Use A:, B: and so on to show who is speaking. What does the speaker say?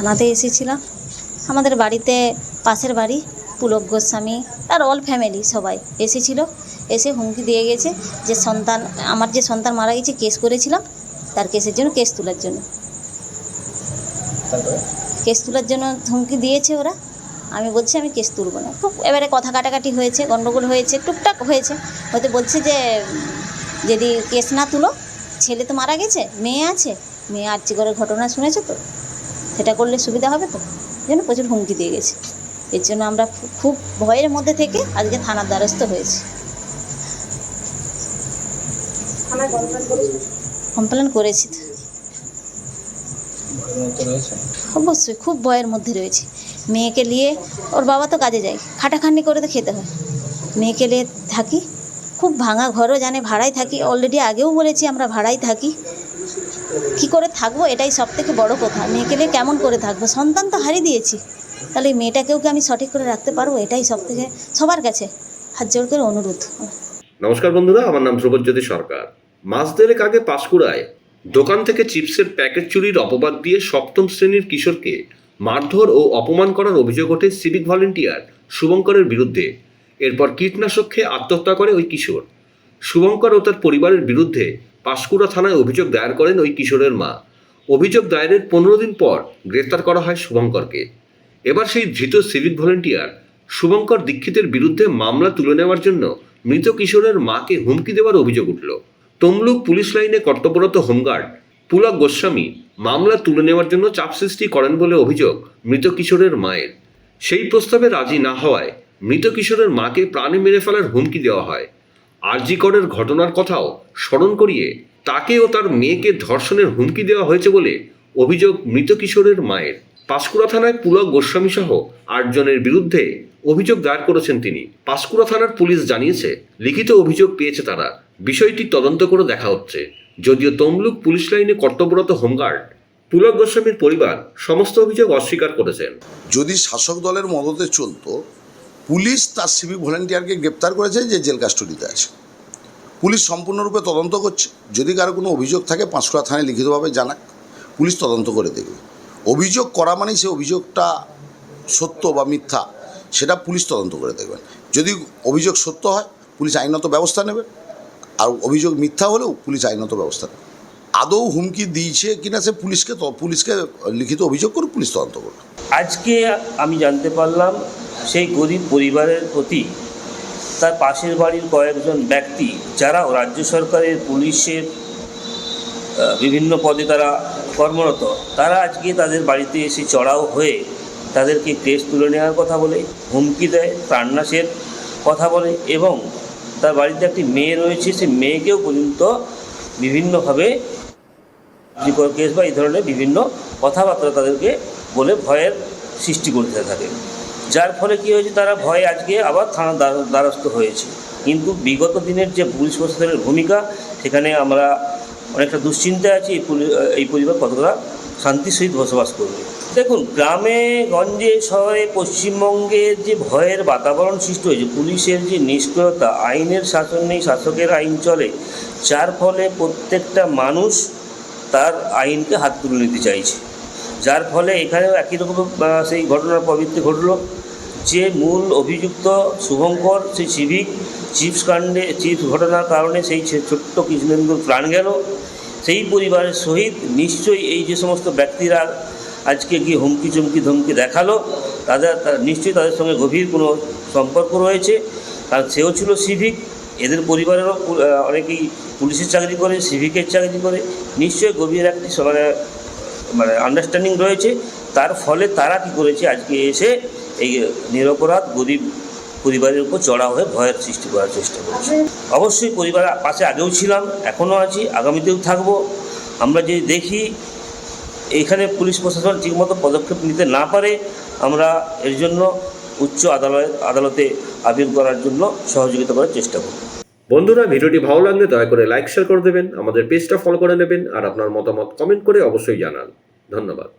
A: থানাতে এসেছিলাম। আমাদের বাড়িতে পাশের বাড়ি পুলক গোস্বামী তার অল ফ্যামিলি সবাই এসেছিল। এসে হুমকি দিয়ে গেছে যে সন্তান আমার যে সন্তান মারা গেছে কেস করেছিলাম তার কেসের জন্য কেস তোলার জন্য। কেস তোলার জন্য হুমকি দিয়েছে ওরা। আমি বলছি আমি কেস তুলব না। খুব এবারে কথা কাটাকাটি হয়েছে গণ্ডগোল হয়েছে টুকটাক হয়েছে। হয়তো বলছে যে যদি কেস না তুলো ছেলে তো মারা গেছে মেয়ে আছে। মেয়ে করে ঘটনা শুনেছো তো? সেটা করলে সুবিধা হবে তো? জন্য প্রচুর হুমকি দিয়ে গেছে। এর জন্য আমরা খুব ভয়ের মধ্যে থেকে আজকে থানার দ্বারস্থ হয়েছি। কমপ্লেন করেছি অবশ্যই খুব ভয়ের মধ্যে রয়েছে। মেয়েকে নিয়ে ওর বাবা তো কাজে যায় খাটাখাটনি করে তো খেতে হয়। মেয়েকে নিয়ে থাকি খুব ভাঙা ঘরও জানে ভাড়ায় থাকি। অলরেডি আগেও বলেছি আমরা ভাড়ায় থাকি। কি করে থাকব? এটাই সব থেকে বড় কথা। মেয়েকে নিয়ে কেমন করে থাকব? সন্তান তো হারিয়ে দিয়েছি। তাহলে মেয়েটাকেও কি আমি সঠিক করে রাখতে পারব? এটাই সব থেকে সবার কাছে হাত জোর করে অনুরোধ।
B: নমস্কার বন্ধুরা, আমার নাম ধ্রুবজ্যোতি সরকার। মাস দেড়েক আগে পাঁশকুড়ায় দোকান থেকে চিপসের প্যাকেট চুরির অপবাদ দিয়ে সপ্তম শ্রেণির কিশোরকে মারধর ও অপমান করার অভিযোগ ওঠে সিভিক ভলেন্টিয়ার শুভঙ্করের বিরুদ্ধে। এরপর কীটনাশক খেয়ে আত্মহত্যা করে ওই কিশোর। শুভঙ্কর ও তার পরিবারের বিরুদ্ধে পাঁশকুড়া থানায় অভিযোগ দায়ের করেন ওই কিশোরের মা। অভিযোগ দায়েরের পনেরো দিন পর গ্রেপ্তার করা হয় শুভঙ্করকে। এবার সেই ধৃত সিভিক ভলেন্টিয়ার শুভঙ্কর দীক্ষিতের বিরুদ্ধে মামলা তুলে নেওয়ার জন্য মৃত কিশোরের মাকে হুমকি দেওয়ার অভিযোগ উঠল। তমলুক পুলিশ লাইনে কর্তব্যরত হোমগার্ড পুলক গোস্বামী মামলা তুলে নেওয়ার জন্য চাপ সৃষ্টি করেন বলে অভিযোগ মৃত কিশোরের মায়ের। সেই প্রস্তাবে রাজি না হওয়ায় মৃত কিশোরের মাকে প্রাণে মেরে ফেলার হুমকি দেওয়া হয়। আরজিকরের ঘটনার কথাও স্মরণ করিয়ে তাকে ও তার মেয়েকে ধর্ষণের হুমকি দেওয়া হয়েছে বলে অভিযোগ মৃত কিশোরের মায়ের। পাঁশকুড়া থানায় পুলক গোস্বামী সহ আটজনের বিরুদ্ধে অভিযোগ দায়ের করেছেন তিনি। পাঁশকুড়া থানার পুলিশ জানিয়েছে, লিখিত অভিযোগ পেয়েছে তারা। বিষয়টি তদন্ত করে দেখা হচ্ছে। যদিও তমলুক পুলিশ লাইনে কর্তব্যরত হোমগার্ড পুলক গোস্বামীর পরিবার সমস্ত অভিযোগ অস্বীকার করেছেন।
C: যদি শাসক দলের মদতে চলতো পুলিশ তার সিভিক ভলেন্টিয়ারকে গ্রেপ্তার করেছে যে জেল কাস্টডিতে আছে। পুলিশ সম্পূর্ণরূপে তদন্ত করছে। যদি কারও কোনো অভিযোগ থাকে, পাঁশকুড়া থানায় লিখিতভাবে জানাক। পুলিশ তদন্ত করে দেখবে। অভিযোগ করা মানেই সে অভিযোগটা সত্য বা মিথ্যা, সেটা পুলিশ তদন্ত করে দেখবেন যদি অভিযোগ সত্য হয়, পুলিশ আইনত ব্যবস্থা নেবে। আর অভিযোগ মিথ্যা হলেও পুলিশ আইনত ব্যবস্থা নেবে। আদৌ হুমকি দিয়েছে কিনা সে পুলিশকে পুলিশকে লিখিত অভিযোগ করে পুলিশ তদন্ত করবে।
D: আজকে আমি জানতে পারলাম সেই গরিব পরিবারের প্রতি তার পাশের বাড়ির কয়েকজন ব্যক্তি যারা রাজ্য সরকারের পুলিশের বিভিন্ন পদে তারা কর্মরত, তারা আজকে তাদের বাড়িতে এসে চড়াও হয়ে তাদেরকে কেস তুলে নেওয়ার কথা বলে, হুমকি দেয়, প্রাণনাশের কথা বলে এবং তার বাড়িতে একটি মেয়ে রয়েছে, সে মেয়েকেও পর্যন্ত বিভিন্নভাবে কেস বা এই ধরনের বিভিন্ন কথাবার্তা তাদেরকে বলে ভয়ের সৃষ্টি করতে থাকে। যার ফলে কী হয়েছে, তারা ভয়ে আজকে আবার থানা দ্বার- দ্বারস্থ হয়েছে। কিন্তু বিগত দিনের যে পুলিশ প্রশাসনের ভূমিকা, সেখানে আমরা অনেকটা দুশ্চিন্তায় আছি, এই পরিবার কতটা শান্তির সহিত বসবাস করবে। দেখুন, গ্রামে, গঞ্জে, শহরে পশ্চিমবঙ্গের যে ভয়ের বাতাবরণ সৃষ্টি হয়েছে, পুলিশের যে নিষ্ক্রিয়তা, আইনের শাসন নেই, শাসকের আইন চলে, যার ফলে প্রত্যেকটা মানুষ তার আইনকে হাত তুলে নিতে চাইছে। যার ফলে এখানেও একই রকম সেই ঘটনার প্রবৃত্তি ঘটলো। যে মূল অভিযুক্ত শুভঙ্কর, সেই সিভিক চিপস কাণ্ডে চিপস ঘটনার কারণে সেই ছোট্ট কৃষ্ণেন্দুর প্রাণ গেল। সেই পরিবারের সহিত নিশ্চয়ই এই যে সমস্ত ব্যক্তিরা আজকে গিয়ে হুমকি চুমকি ধমকি দেখাল, তাদের নিশ্চয়ই তাদের সঙ্গে গভীর কোনো সম্পর্ক রয়েছে। কারণ সেও ছিল সিভিক এদের পরিবারেরও অনেকেই পুলিশের চাকরি করে সিভিকের চাকরি করে। নিশ্চয়ই গভীর একটি মানে মানে আন্ডারস্ট্যান্ডিং রয়েছে। তার ফলে তারা কি করেছে? আজকে এসে এই নিরপরাধ গরিব পরিবারের উপর চড়া হয়ে ভয়ের সৃষ্টি করার চেষ্টা করছে। অবশ্যই পরিবারের পাশে আগেও ছিলাম, এখনও আছি, আগামীতেও থাকব। আমরা যদি দেখি এখানে পুলিশ প্রশাসন ঠিকমতো পদক্ষেপ নিতে না পারে, আমরা এর জন্য উচ্চ আদালত, আদালতে আপিল করার জন্য সহযোগিতা করার চেষ্টা করব।
B: বন্ধুরা, ভিডিওটি ভালো লাগলে দয়া করে লাইক, শেয়ার করে দেবেন, আমাদের পেজটা ফলো করে নেবেন, আর আপনার মতামত কমেন্ট করে অবশ্যই জানান। ধন্যবাদ।